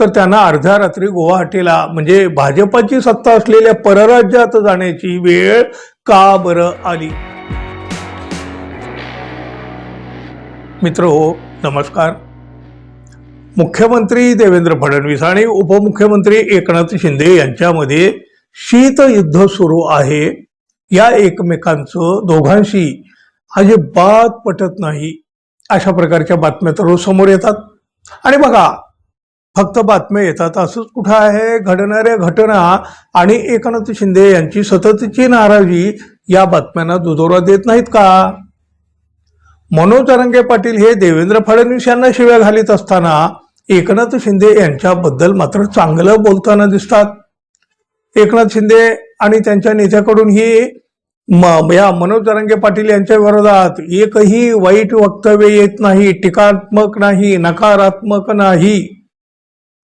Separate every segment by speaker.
Speaker 1: तर त्यांना अर्ध्या रात्री गुवाहाटीला म्हणजे भाजपाची सत्ता असलेल्या परराज्यात जाण्याची वेळ का बरं आली? मित्र हो नमस्कार. मुख्यमंत्री देवेंद्र फडणवीस आणि उपमुख्यमंत्री एकनाथ शिंदे यांच्यामध्ये शीतयुद्ध सुरू आहे. या एकमेकांचं दोघांशी अजिबात पटत नाही. अशा प्रकारच्या बातम्या तर रोज समोर येतात. आणि बघा फक्त बातम्या येतात असंच कुठं आहे? घडणाऱ्या घटना आणि एकनाथ शिंदे यांची सततची नाराजी या बातम्यांना दुजोरा देत नाहीत का? मनोज अरंगे पाटील हे देवेंद्र फडणवीस यांना शिव्या घालीत असताना एकनाथ शिंदे यांच्याबद्दल मात्र चांगलं बोलताना दिसतात. एकनाथ शिंदे आणि त्यांच्या नेत्याकडून ही म- या मनोज तरंगे पाटील यांच्या विरोधात एकही वाईट वक्तव्य येत नाही टीकात्मक नाही नकारात्मक नाही.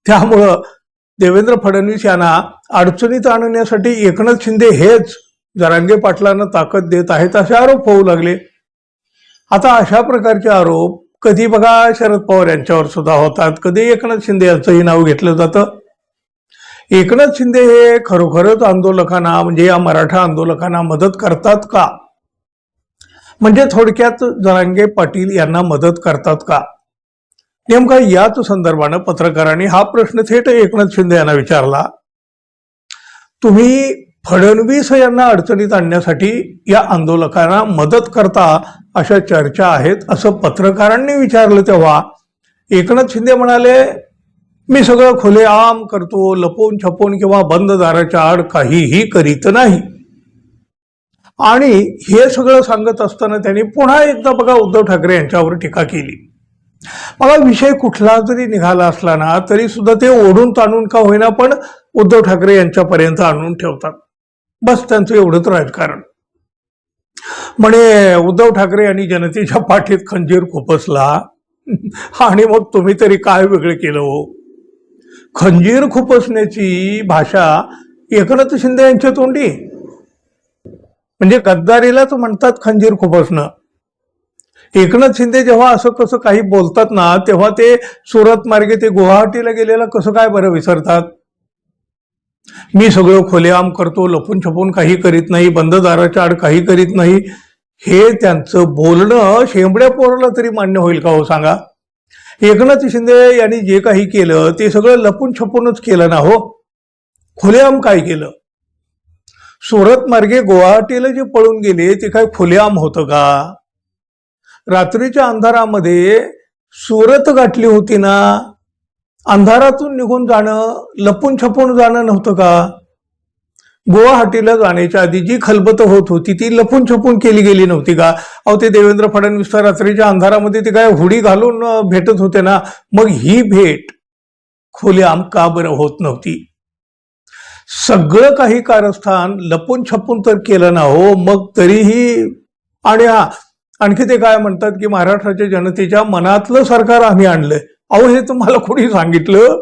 Speaker 1: त्यामुळं देवेंद्र फडणवीस यांना अडचणीत आणण्यासाठी एकनाथ शिंदे हेच जरांगे पाटलांना ताकद देत आहेत असे आरोप होऊ लागले. आता अशा प्रकारचे आरोप कधी बघा शरद पवार यांच्यावर सुद्धा होतात. कधी एकनाथ शिंदे यांचंही नाव घेतलं जातं? एकनाथ शिंदे हे खरोखरच आंदोलकांना म्हणजे या मराठा आंदोलकांना मदत करतात का? म्हणजे थोडक्यात जरांगे पाटील यांना मदत करतात का? नेमका याच संदर्भानं पत्रकारांनी हा प्रश्न थेट एकनाथ शिंदे यांना विचारला तुम्ही फडणवीस यांना अडचणीत आणण्यासाठी या आंदोलकांना मदत करता अशा चर्चा आहेत? असं पत्रकारांनी विचारलं तेव्हा एकनाथ शिंदे म्हणाले मी सगळं खुलेआम करतो लपून छपून किंवा बंद दाराच्या आड काहीही करीत नाही. आणि हे सगळं सांगत असताना त्यांनी पुन्हा एकदा बघा उद्धव ठाकरे यांच्यावर टीका केली. मला विषय कुठला जरी निघाला असला ना तरी सुद्धा ते ओढून ताणून का होईना पण उद्धव ठाकरे यांच्यापर्यंत आणून ठेवतात. बस त्यांचं एवढंच राजकारण. म्हणे उद्धव ठाकरे यांनी जनतेच्या पाठीत खंजीर खुपसला. आणि मग तुम्ही तरी काय वेगळं केलं हो? खंजीर खुपसण्याची भाषा एकनाथ शिंदे यांच्या तोंडी. म्हणजे गद्दारीलाच म्हणतात खंजीर खुपसणं. एकनाथ शिंदे जेव्हा असं कसं काही बोलतात ना तेव्हा ते सुरत मार्गे ते गुवाहाटीला गेलेलं कसं काय बरं विसरतात? मी सगळं खोलेआम करतो लपून छपून काही करीत नाही बंद दाराच्या आड काही करीत नाही. हे त्यांचं बोलणं शेंबड्या पोराला तरी मान्य होईल का हो सांगा? एकनाथ शिंदे यांनी जे काही केलं ते सगळं लपून छपूनच केलं ना हो? खुलेआम काय केलं? सुरत मार्गे गुवाहाटीला जे पळून गेले ते काय खुलेआम होतं का? रात्रीच्या अंधारामध्ये सुरत गाठली होती ना अंधारातून निघून जाणं लपून छपून जाणं नव्हतं का? गुवाहाटीला जाण्याच्या आधी जी खलबत होत होती ती लपून छपून केली गेली नव्हती का? अहो ते देवेंद्र फडणवीस रात्रीच्या अंधारामध्ये ते काय हुडी घालून भेटत होते ना? मग ही भेट खोल्याम का बरं होत नव्हती? सगळं काही कारस्थान लपून छपून तर केलं ना हो मग तरीही आणि हा आणखी ते काय म्हणतात की महाराष्ट्राच्या जनतेच्या मनातलं सरकार आम्ही आणलंय. अहो हे तुम्हाला कोणी सांगितलं?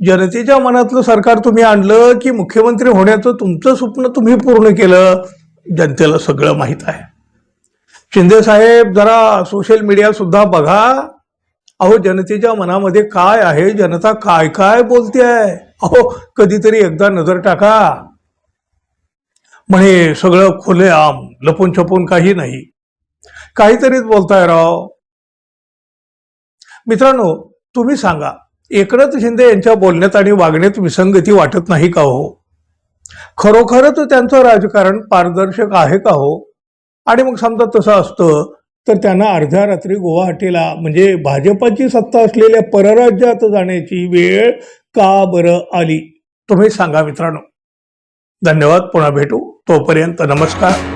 Speaker 1: जनतेच्या मनातलं सरकार तुम्ही आणलं की मुख्यमंत्री होण्याचं तुमचं स्वप्न तुम्ही पूर्ण केलं? जनतेला सगळं माहीत आहे. शिंदे साहेब जरा सोशल मीडिया सुद्धा बघा. अहो जनतेच्या मनामध्ये काय आहे? जनता काय काय बोलते आहे अहो कधीतरी एकदा नजर टाका. म्हणे सगळं खुलेआम लपून छपून काही नाही. काहीतरीच बोलताय राव. मित्रांनो तुम्ही सांगा एकनाथ शिंदे यांच्या बोलण्यात आणि वागण्यात विसंगती वाटत नाही का हो? खरोखरच त्यांचं राजकारण पारदर्शक आहे का हो? आणि मग समजा तसं असतं तर त्यांना अर्ध्या रात्री गुवाहाटीला म्हणजे भाजपाची सत्ता असलेल्या परराज्यात जाण्याची वेळ का बरं आली? तुम्ही सांगा मित्रांनो. धन्यवाद पुन्हा भेटू. तोपर्यंत नमस्कार.